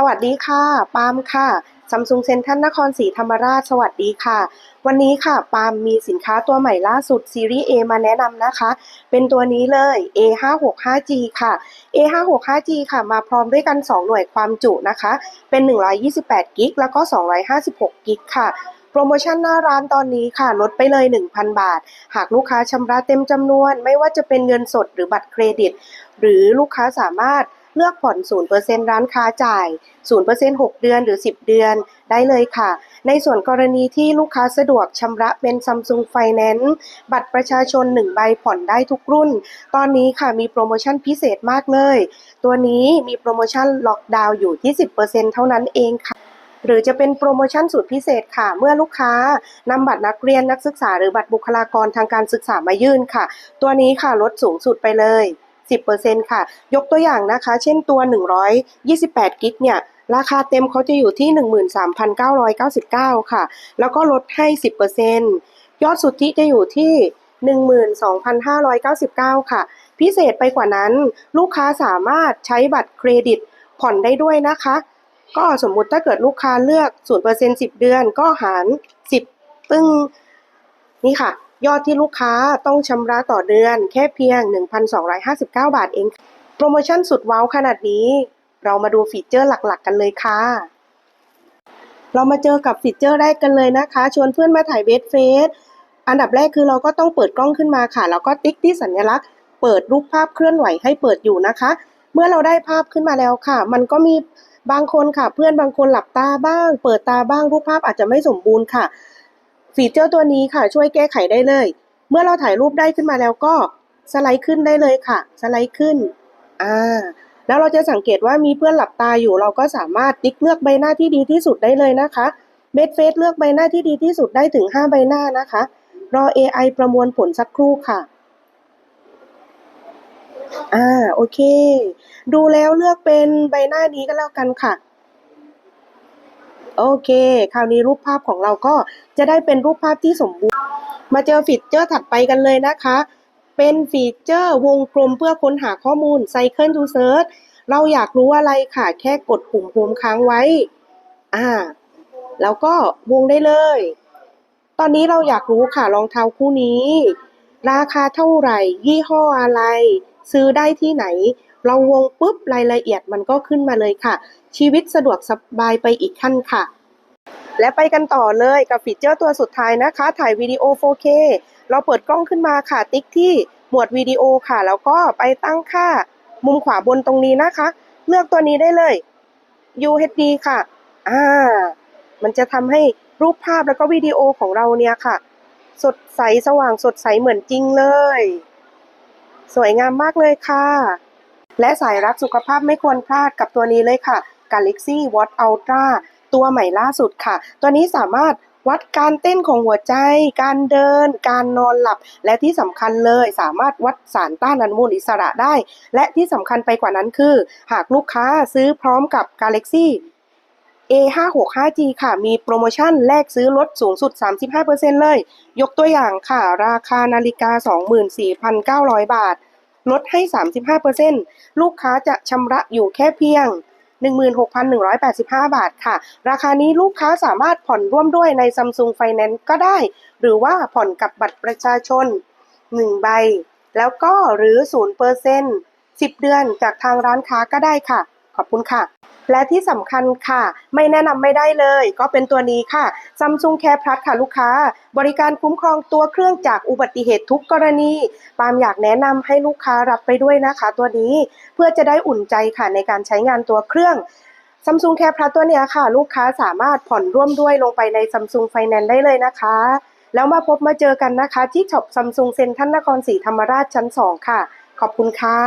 สวัสดีค่ะ ปามค่ะซัมซุงเซ็นทรัลนครศรีธรรมราช สวัสดีค่ะ วันนี้ค่ะ ปามมีสินค้าตัวใหม่ล่าสุด ซีรีส์ A มาแนะนำนะคะ เป็นตัวนี้เลย A565G ค่ะ A565G ค่ะ มาพร้อมด้วยกัน 2 หน่วยความจุนะคะ เป็น 128 กิก แล้วก็ 256 กิกค่ะโปรโมชั่นหน้าร้านตอนนี้ค่ะ ลดไปเลย 1,000 บาท หากลูกค้าชำระเต็มจำนวน ไม่ว่าจะเป็นเงินสดหรือบัตรเครดิต หรือลูกค้าสามารถ เลือกผ่อน 0%ร้านค้าจ่าย 0% 6 เดือนหรือ 10 เดือน ได้เลยค่ะ ในส่วนกรณีที่ลูกค้าสะดวกชำระเป็น Samsung Finance บัตรประชาชน 1 ใบผ่อนได้ทุกรุ่น ตอนนี้ค่ะมีโปรโมชั่นพิเศษมากเลย ตัวนี้มีโปรโมชั่นล็อกดาวน์อยู่ที่ 10%เท่านั้นเองค่ะหรือจะเป็นโปรโมชั่นสุดพิเศษค่ะ เมื่อลูกค้านำบัตรนักเรียนนักศึกษาหรือบัตรบุคลากรทางการศึกษามายื่นค่ะ ตัวนี้ค่ะลดสูงสุดไปเลย 10%ค่ะ ยกตัวอย่างนะคะ เช่นตัว 128 กิกเนี่ย ราคาเต็มเขาจะอยู่ที่ 13,999 ค่ะ แล้วก็ลดให้ 10%ยอดสุทธิจะอยู่ที่12,599 ค่ะ พิเศษไปกว่านั้น ลูกค้าสามารถใช้บัตรเครดิตผ่อนได้ด้วยนะคะ ก็สมมุติถ้าเกิดลูกค้าเลือก 0% 10 เดือนก็หาร 10ตึ้ง นี่ค่ะ ยอดที่ลูกค้าต้องชำระต่อเดือนแค่เพียง 1,259 บาทเอง โปรโมชั่นสุดว้าวขนาดนี้ เรามาดูฟีเจอร์หลักๆ กันเลยค่ะ เรามาเจอกับฟีเจอร์แรกกันเลยนะคะ ชวนเพื่อนมาถ่ายเบสเฟสอันดับแรกคือเราก็ต้องเปิดกล้องขึ้นมาค่ะ แล้วก็ติ๊กที่สัญลักษณ์ เปิดรูปภาพเคลื่อนไหวให้เปิดอยู่นะคะ เมื่อเราได้ภาพขึ้นมาแล้วค่ะ มันก็มีบางคนค่ะ เพื่อนบางคนหลับตาบ้าง เปิดตาบ้างรูปภาพอาจจะไม่สมบูรณ์ค่ะ ฟีเจอร์ตัวนี้ค่ะ ช่วยแก้ไขได้เลย เมื่อเราถ่ายรูปได้ขึ้นมาแล้วก็สไลด์ขึ้นได้เลยค่ะ สไลด์ขึ้นอ่าแล้วเราจะสังเกตว่ามีเพื่อนหลับตาอยู่ เราก็สามารถติ๊กเลือกใบหน้าที่ดีที่สุดได้เลยนะคะเบสเฟสเลือกใบหน้าที่ดีที่สุดได้ถึง 5 ใบหน้านะคะ รอ AI ประมวลผลสักครู่ค่ะอ่าโอเค ดูแล้วเลือกเป็นใบหน้านี้ก็แล้วกันค่ะ โอเค คราวนี้รูปภาพของเราก็จะได้เป็นรูปภาพที่สมบูรณ์ มาเจอฟีเจอร์ถัดไปกันเลยนะคะ เป็นฟีเจอร์วงกลมเพื่อค้นหาข้อมูล Cycle to Search เราอยากรู้อะไรค่ะ แค่กดปุ่มโฮมค้างไว้ อ่า แล้วก็วงได้เลย ตอนนี้เราอยากรู้ค่ะรองเท้าคู่นี้ ราคาเท่าไหร่ ยี่ห้ออะไร ซื้อได้ที่ไหน เราวงปุ๊บรายละเอียดมันก็ขึ้นมาเลยค่ะ ชีวิตสะดวกสบายไปอีกขั้นค่ะ และไปกันต่อเลยกับฟีเจอร์ตัวสุดท้ายนะคะ ถ่ายวิดีโอ 4K เราเปิดกล้องขึ้นมาค่ะ ติ๊กที่หมวดวิดีโอค่ะ แล้วก็ไปตั้งค่ามุมขวาบนตรงนี้นะคะ เลือกตัวนี้ได้เลย UHD ค่ะอ่ามันจะทำให้รูปภาพแล้วก็วิดีโอของเราเนี่ยค่ะ สดใสสว่างสดใสเหมือนจริงเลย สวยงามมากเลยค่ะ และสายรักสุขภาพไม่ควรพลาดกับตัวนี้เลยค่ะ Galaxy Watch Ultra ตัวใหม่ล่าสุดค่ะ ตัวนี้สามารถวัดการเต้นของหัวใจ การเดิน การนอนหลับ และที่สำคัญเลยสามารถวัดสารต้านอนุมูลอิสระได้ และที่สำคัญไปกว่านั้นคือ หากลูกค้าซื้อพร้อมกับ Galaxy A565G ค่ะ มีโปรโมชั่นแลกซื้อลดสูงสุด 35%เลย ยกตัวอย่างค่ะ ราคานาฬิกา 24,900 บาท ลดให้ 35%ลูกค้าจะชำระอยู่แค่เพียง 16,185 บาทค่ะ ราคานี้ลูกค้าสามารถผ่อนร่วมด้วยใน Samsung Finance ก็ได้ หรือว่าผ่อนกับบัตรประชาชน 1 ใบ แล้วก็หรือ 0% 10 เดือนจากทางร้านค้าก็ได้ค่ะ ขอบคุณค่ะ และที่สำคัญค่ะ ไม่แนะนำไม่ได้เลย ก็เป็นตัวนี้ค่ะ Samsung Care Plus ค่ะลูกค้า บริการคุ้มครองตัวเครื่องจากอุบัติเหตุทุกกรณี ปามอยากแนะนำให้ลูกค้ารับไปด้วยนะคะ ตัวนี้เพื่อจะได้อุ่นใจค่ะในการใช้งานตัวเครื่อง Samsung Care Plus ตัวนี้ค่ะ ลูกค้าสามารถผ่อนร่วมด้วยลงไปใน Samsung Finance ได้เลยนะคะ แล้วมาพบมาเจอกันนะคะ ที่ช็อป Samsung เซ็นทรัลนครศรีธรรมราชชั้น 2 ค่ะ ขอบคุณค่ะ